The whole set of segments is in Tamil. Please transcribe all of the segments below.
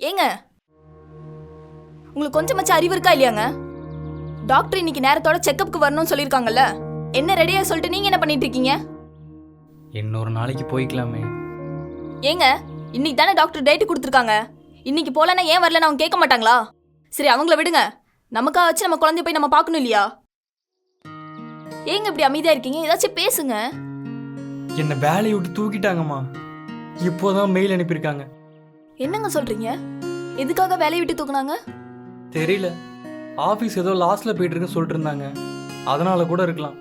ஏங்க? உங்களுக்கு கொஞ்சமாச்சும் அறிவு இருக்கா இல்லையாங்க? டாக்டர் இன்னைக்கு நேரத்தோட செக்கப்புக்கு வரணும்னு சொல்லியிருக்காங்கல்ல? என்ன ரெடியா சொல்லிட்டு நீங்க என்ன பண்ணிட்டு இருக்கீங்க? இன்னொரு நாளைக்கு போய்க்கலாமே. ஏங்க இன்னைக்கு தானே டாக்டர் டேட் கொடுத்துருக்காங்க. இன்னைக்கு போலன்னா ஏன் வரலன்னு அவங்க கேட்க மாட்டாங்களா? சரி அவங்கள விடுங்க. நமக்காக வச்சு நம்ம குழந்தைய போய் நம்ம பார்க்கணும் இல்லையா? ஏங்க இப்படி அமைதியா இருக்கீங்க? ஏதாச்சும் பேசுங்க. என்னை வேலையை விட்டு தூக்கிட்டாங்கம்மா. இப்போதான் மெயில் அனுப்பியிருக்காங்க. என்னங்க சொல்றீங்க? எதுக்காக வேலையை விட்டு தூக்குனாங்க? தெரியல. ஆஃபீஸ் ஏதோ லாஸ்ட்ல போயிட்டு இருக்குன்னு சொல்லிட்டு இருந்தாங்க அதனால கூட இருக்கலாம்.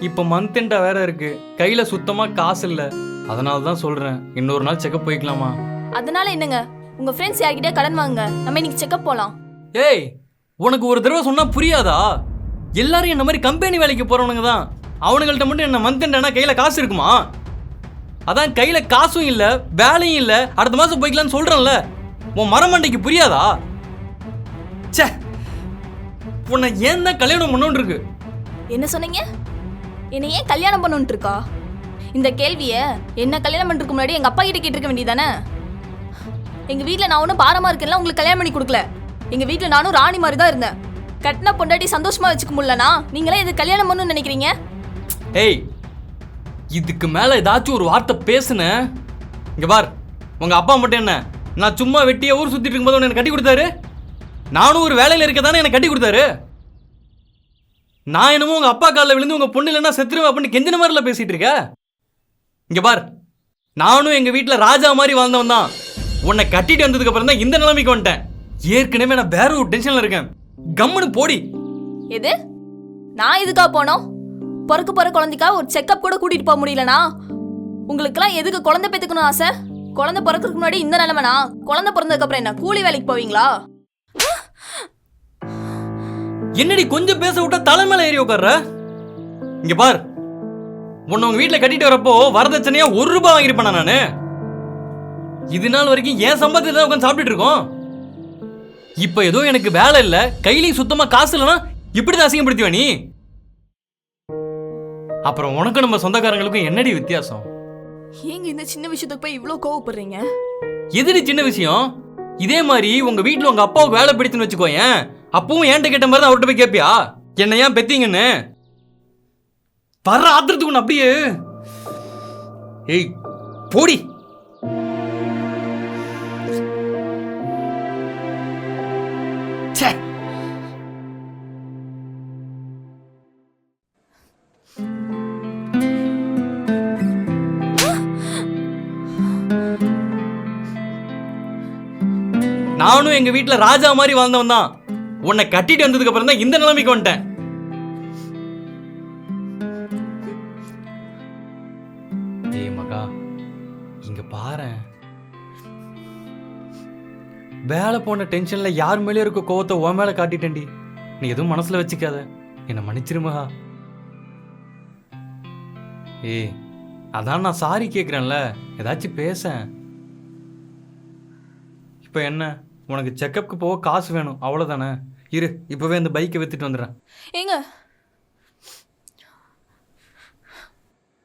இப்போ மந்த் எண்டா வேற இருக்கு. கையில சுத்தமா காசு இல்ல. அதனால தான் சொல்றேன். இன்னொரு நாள் செக்கப் போய்க்கலாமா? அதனால என்னங்க? உங்க ஃப்ரெண்ட்ஸ் யார்கிட்டயே கடன் வாங்க நம்ம இன்னைக்கு செக்கப் போலாம். ஏய் உனக்கு ஒரு தடவை சொன்னா புரியாதா? எல்லாரும் என்ன மாதிரி கம்பெனி வேலைக்கு போறவனுங்க தான். அவனுங்கள்ட்ட மட்டும் என்ன மந்த் எண்டானா கையில காசு இருக்குமா? அதான் கையில காசும் இல்ல வேலையும் இல்ல அடுத்த மாசம் போய்க்கலாம்னு சொல்றேன்ல. உன் மரமண்டைக்கு புரியாதா? ச்சே உன்னை ஏன் தான் கல்யாணம் பண்ணோன்னு இருக்கு என்ன சொன்னீங்க? என்னை ஏன் கல்யாணம் பண்ணணும்னு இருக்கா இந்த கேள்விய என்ன கல்யாணம் பண்றதுக்கு முன்னாடி எங்க அப்பா கிட்ட கேட்டிருக்க வேண்டியதானே? எங்க வீட்ல நான் ஒன்றும் பாரமா இருக்கேன்ல உங்களுக்கு கல்யாணம் பண்ணி கொடுக்கல. எங்க வீட்ல நானும் ராணி மாதிரி தான் இருந்தேன். கட்டின பொண்டாட்டி சந்தோஷமா வச்சுக்க முடியலனா நீங்களே இது கல்யாணம் பண்ணணும்னு நினைக்கிறீங்க? ஏய் இதுக்கு மேல ஏதாச்சும் ஒரு வார்த்தை பேசுனேன் இங்க பார் உங்க அப்பா மட்டும் என்ன நான் சும்மா வெட்டிய ஊர் சுத்திட்டு இருக்கும்போது உன்னை எனக்கு கட்டி கொடுத்தாரு? நானும் ஒரு வேலையில இருக்க தானே எனக்கு கட்டி கொடுத்தாரு? நான் என்னமோ உங்க அப்பா காலில் விழுந்து உங்க பொண்ணு இல்லைன்னா செத்துருவேன் அப்படின்னு கெஞ்சின மாதிரில பேசிட்டு இருக்க. இங்க பார் நானும் எங்க வீட்டில் ராஜா மாதிரி வாழ்ந்தவன் தான். உன்னை கட்டிட்டு வந்ததுக்கு அப்புறம் தான் இந்த நிலைமைக்கு வந்துட்டேன். ஏற்கனவே நான் வேற ஒரு டென்ஷன்ல இருக்கேன். கம்முன்னு போடி. எது? நான் இதுக்கா போனோம்? பிறக்க போற குழந்தைக்காக ஒரு செக்கப் கூட கூட்டிட்டு போக முடியலனா உங்களுக்கெல்லாம் எதுக்கு குழந்தை பெத்துக்கணும் ஆசை? குழந்தை பிறக்கிறதுக்கு முன்னாடி இந்த நிலைமைனா குழந்தை பிறந்ததுக்கு அப்புறம் என்ன கூலி வேலைக்கு போவீங்களா? என்னடி கொஞ்சம் பேச விட்டா தலைமையில ஏறி உட்கார்ற? இங்க பார். உன்னை உங்க வீட்டுல கட்டிட்டு வரப்போ வரதட்சணையா ஒரு ரூபாய் வாங்கிருப்பேன் நானு? இது நாள் வரைக்கும் ஏன் சம்பளத்தில் தான் உட்காந்து சாப்பிட்டுட்டு இருக்கோம். இப்ப ஏதோ எனக்கு வேலை இல்ல கையிலையும் சுத்தமா காசு இல்லைன்னா இப்படிதான் அசிங்கப்படுத்துவ நீ? அப்புறம் உனக்கும் நம்ம சொந்தக்காரங்களுக்கும் என்னடி வித்தியாசம்? ஏங்க இந்த சின்ன விஷயத்துக்கு போய் இவ்ளோ கோவப்படுறீங்க? எதுடி சின்ன விஷயம்? இதே மாதிரி உங்க வீட்ல உங்க அப்பாவுக்கு வேலை பிடிச்சுன்னு வச்சுக்கோயேன் அப்பவும் ஏன்ட்ட கேட்ட மாதிரி தான் அவர்கிட்ட போய் கேட்பியா என்ன ஏன் பெத்தீங்கன்னு? வர்ற ஆத்திரத்துக்கு அப்படியே ஏய் போடி. ச்சே. நானும் எங்க வீட்ல ராஜா மாதிரி வாழ்ந்தவன் தான். உன்னை கட்டிட்டு வந்ததுக்கு அப்புறம் தான் இந்த நிலைமைக்கு வந்துட்டேன். ஏய் மகா இங்க பாரேன் வேலை போன டென்ஷன்ல யார் மேலேயும் இருக்க கோவத்தை உன் மேல காட்டிட்டேன்டி. நீ எதுவும் மனசுல வச்சுக்காத. என்னை மன்னிச்சிரு மகா. ஏய் அதான் நான் சாரி கேட்குறேன்ல ஏதாச்சும் பேசேன் இப்போ என்ன? உனக்கு செக்கப்புக்கு போக காசு வேணும். அவ்வளோதானே இரு இப்போவே அந்த பைக்கை வித்துட்டு வந்துடுறேன். ஏங்க?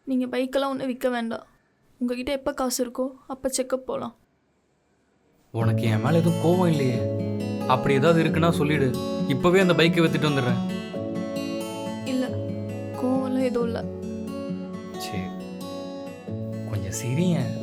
நீங்க பைக்கெல்லாம் ஒன்றும் விற்க வேண்டாம். உங்ககிட்ட எப்போ காசு இருக்கோ அப்போ செக்கப் போகலாம் உனக்கு என் மேலே எதுவும் கோவம் இல்லையே. அப்படி ஏதாவது இருக்குன்னா சொல்லிடு. இப்போவே அந்த பைக்கை வித்துட்டு வந்துடுறேன். இல்லை கோவம்லாம் எதுவும் இல்லை. சரி கொஞ்சம் சிரியேன்.